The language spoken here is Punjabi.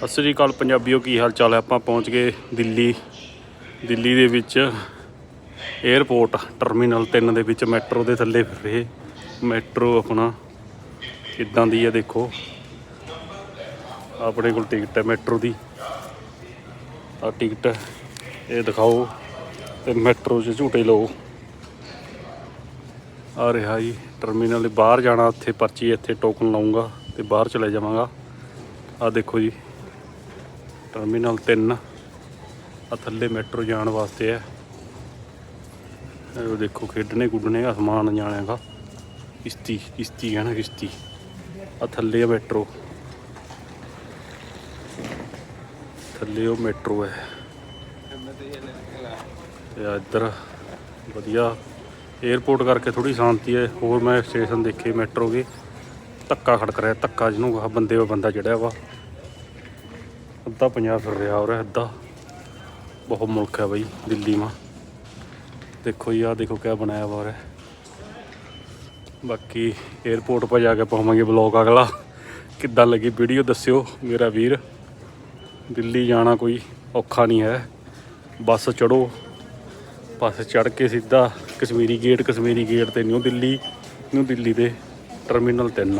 ਸਤਿ ਸ੍ਰੀ ਅਕਾਲ ਪੰਜਾਬੀਓ, ਕੀ ਹਾਲ ਚਾਲ ਹੈ? ਆਪਾਂ ਪਹੁੰਚ ਗਏ ਦਿੱਲੀ। ਦਿੱਲੀ ਦੇ ਵਿੱਚ 에ਅਰਪੋਰਟ ਟਰਮੀਨਲ 3 ਦੇ ਵਿੱਚ ਮੈਟਰੋ ਦੇ ਥੱਲੇ ਫਿਰ। ਰਹੇ ਮੈਟਰੋ ਆਪਣਾ ਕਿੱਦਾਂ ਦੀ ਹੈ ਦੇਖੋ। ਆਪਣੇ ਕੋਲ ਟਿਕਟ ਹੈ ਮੈਟਰੋ ਦੀ। ਆ ਟਿਕਟ ਇਹ ਦਿਖਾਓ ਤੇ ਮੈਟਰੋ 'ਚ ਝੂਟੇ ਲਓ। ਆ ਰਿਹਾ ਜੀ ਟਰਮੀਨਲ ਦੇ ਬਾਹਰ ਜਾਣਾ, ਉੱਥੇ ਪਰਚੀ ਇੱਥੇ ਟੋਕਨ ਲਾਉਂਗਾ ਤੇ ਬਾਹਰ ਚਲੇ ਜਾਵਾਂਗਾ। ਆ ਦੇਖੋ ਜੀ ਟਰਮੀਨਲ 3 ਆ। ਥੱਲੇ ਮੈਟਰੋ ਜਾਣ ਵਾਸਤੇ ਹੈ ਇਹ ਦੇਖੋ ਖੇਡਣੇ ਗੁੱਡਣੇ ਅਸਮਾਨ ਜਾਣੇਗਾ ਕਿਸ਼ਤੀ ਕਿਸ਼ਤੀ ਹੈ ਨਾ ਕਿਸ਼ਤੀ। ਆ ਥੱਲੇ ਆ ਮੈਟਰੋ। ਥੱਲੇ ਉਹ ਮੈਟਰੋ ਹੈ ਤੇ ਇੱਧਰ ਵਧੀਆ। 에ਅਰਪੋਰਟ ਕਰਕੇ ਥੋੜੀ ਸ਼ਾਂਤੀ ਹੈ ਹੋਰ ਮੈਂ ਸਟੇਸ਼ਨ ਦੇਖੇ ਮੈਟਰੋ ਦੇ। ਧੱਕਾ ਖੜਕ ਰਿਹਾ, ਧੱਕਾ ਜਿਹਨੂੰ ਬੰਦੇ ਵਾ, ਬੰਦਾ ਚੜਿਆ ਵਾ। ਅੱਧਾ ਪੰਜਾਬ ਫਿਰ ਰਿਹਾ ਹੋ ਰਿਹਾ ਅੱਧਾ। ਬਹੁਤ ਮੁਲਕ ਹੈ ਬਈ ਦਿੱਲੀ ਮਾ ਦੇਖੋ ਜੀ, ਆਹ ਦੇਖੋ ਕਿਆ ਬਣਾਇਆ ਵਾ ਉਰੇ। ਬਾਕੀ 에ਅਰਪੋਰਟ 'ਤੇ ਜਾ ਕੇ ਪਾਵਾਂਗੇ ਬਲੌਗ ਅਗਲਾ। ਕਿੱਦਾਂ ਲੱਗੀ ਵੀਡੀਓ ਦੱਸਿਓ ਮੇਰਾ ਵੀਰ। ਦਿੱਲੀ ਜਾਣਾ ਕੋਈ ਔਖਾ ਨਹੀਂ ਹੈ। ਬੱਸ ਚੜੋ ਬੱਸ ਚੜ ਕੇ ਸਿੱਧਾ ਕਸ਼ਮੀਰੀ ਗੇਟ ਕਸ਼ਮੀਰੀ ਗੇਟ ਤੇ ਨਿਊ ਦਿੱਲੀ ਨਿਊ ਦਿੱਲੀ ਦੇ ਟਰਮੀਨਲ 3